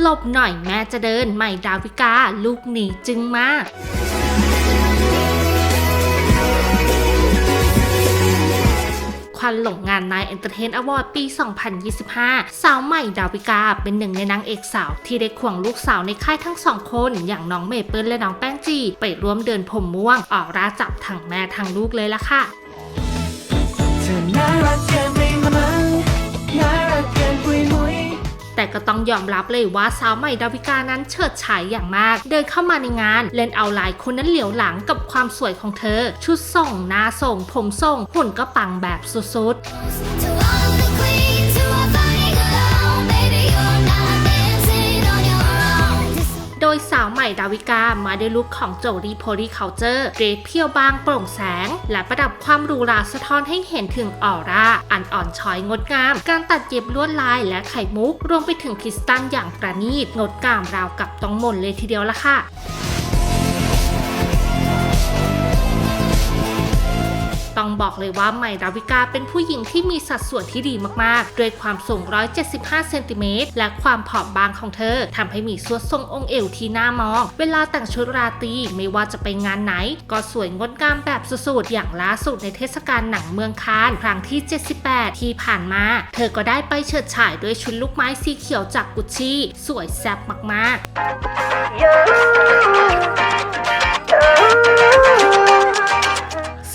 หลบหน่อยแม่จะเดินใหม่ดาวิกาลูกหนีจึงมากควันหลงงานนายเอนเตอร์เทนอวอร์ดปี 2025 สาวใหม่ดาวิกาเป็นหนึ่งในนางเอกสาว ที่ได้ควงลูกสาวในค่ายทั้งสองคน อย่างน้องเมเปิลและน้องแป้งจี ไปร่วมเดินผมม่วง ออกราจับทั้งแม่ทั้งลูกเลยล่ะค่ะ แต่ก็ต้องยอมรับเลยว่าสาวใหม่ดาวิกานั้นเฉิดฉายอย่างมาก เดินเข้ามาในงาน เล่นเอาหลายคนนั้นเหลียวหลังกับความสวยของเธอ ชุดส่งหน้าส่ง ผมส่งหุ่นก็ปังแบบสุดๆาวิกามาด้วยลุคของโจลีโพลีเคาเจอร์เกรดเพียวบางโปร่งแสง และประดับความหรูหราสะท้อนให้เห็นถึงออร่า อันอ่อนช้อยงดงาม การตัดเย็บลวดลายและไข่มุก รวมไปถึงคริสตัลอย่างประณีตงดงามราวกับต้องมนเลยทีเดียวละค่ะ บอกเลยว่าใหม่ดาวิกาเป็นผู้หญิงที่มีสัดส่วนที่ดีมากๆ ด้วยความสูง 175 เซนติเมตร และความผอมบางของเธอทำให้มีสวดทรงองค์เอวที่น่ามอง เวลาแต่งชุดราตรีไม่ว่าจะไปงานไหน ก็สวยงดงามแบบสุดๆ อย่างล่าสุดในเทศกาลหนังเมืองคานครั้งที่ 78 ที่ผ่านมา เธอก็ได้ไปเฉิดฉายด้วยชุดลูกไม้สีเขียวจากกุชชี่สวยแซ่บมากๆ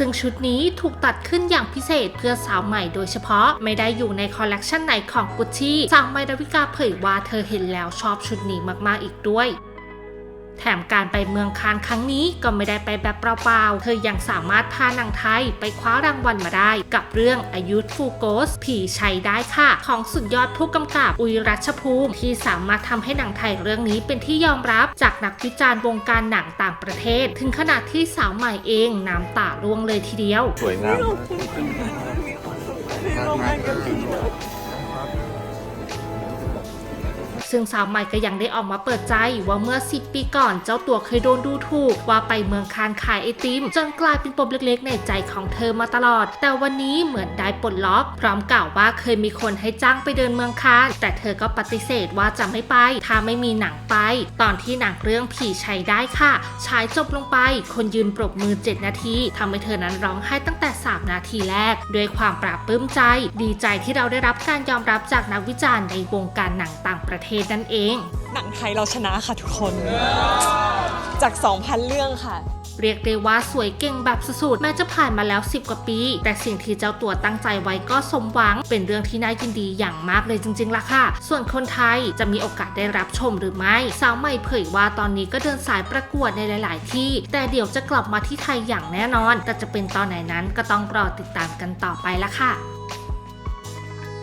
ซึ่งชุดนี้ถูกตัดขึ้นอย่างพิเศษเพื่อสาวใหม่โดยเฉพาะไม่ได้อยู่ในคอลเลกชันไหนของกุชชี่สาวใหม่ดาวิกาเผยว่าเธอเห็นแล้วชอบชุดนี้มากๆอีกด้วย แถมการไปเมืองคานครั้งนี้ก็ไม่ได้ไปแบบเปล่าๆ เธอยังสามารถพาหนังไทยไปคว้ารางวัลมาได้ กับเรื่องอายุฟูโกส ผีชัยได้ค่ะ ของสุดยอดผู้กำกับอุยรัชภูมิ ที่สามารถทำให้หนังไทยเรื่องนี้เป็นที่ยอมรับจากนักวิจารณ์วงการหนังต่างประเทศ ถึงขนาดที่สาวใหม่เองน้ำตาร่วงเลยทีเดียว สวยงาม ซึ่งสาวใหม่ก็ยังได้ออกมาเปิดใจว่าเมื่อ 10 ปีก่อน เจ้าตัวเคยโดนดูถูก ว่าไปเมืองคานขายไอติม จนกลายเป็นปมเล็กๆ ในใจของเธอมาตลอด แต่วันนี้เหมือนได้ปลดล็อก พร้อมกล่าวว่าเคยมีคนให้จ้างไปเดินเมืองคาน แต่เธอก็ปฏิเสธว่าจะไม่ไป ถ้าไม่มีหนังไป ตอนที่หนังเรื่องผีชัยได้ค่ะฉายจบลงไป คนยืนปรบมือ 7 นาทีทำให้เธอนั้นร้องไห้ตั้งแต่ 3 นาทีแรก ด้วยความปราบปลื้มใจ ดีใจที่เราได้รับการยอมรับจากนักวิจารณ์ในวงการหนังต่างประเทศนั่นเอง หนังไทยเราชนะค่ะทุกคน จาก 2,000 เรื่องค่ะ เรียกได้ว่าสวยเก่งแบบสุดๆ แม้จะผ่านมาแล้ว 10 กว่าปี แต่สิ่งที่เจ้าตัวตั้งใจไว้ก็สมหวัง เป็นเรื่องที่น่ายินดีอย่างมากเลยจริงๆล่ะค่ะ ส่วนคนไทยจะมีโอกาสได้รับชมหรือไม่ สาวใหม่เผยว่าตอนนี้ก็เดินสายประกวดในหลาย ๆ ที่ แต่เดี๋ยวจะกลับมาที่ไทยอย่างแน่นอน แต่จะเป็นตอนไหนนั้นก็ต้องรอติดตามกันต่อไปละค่ะ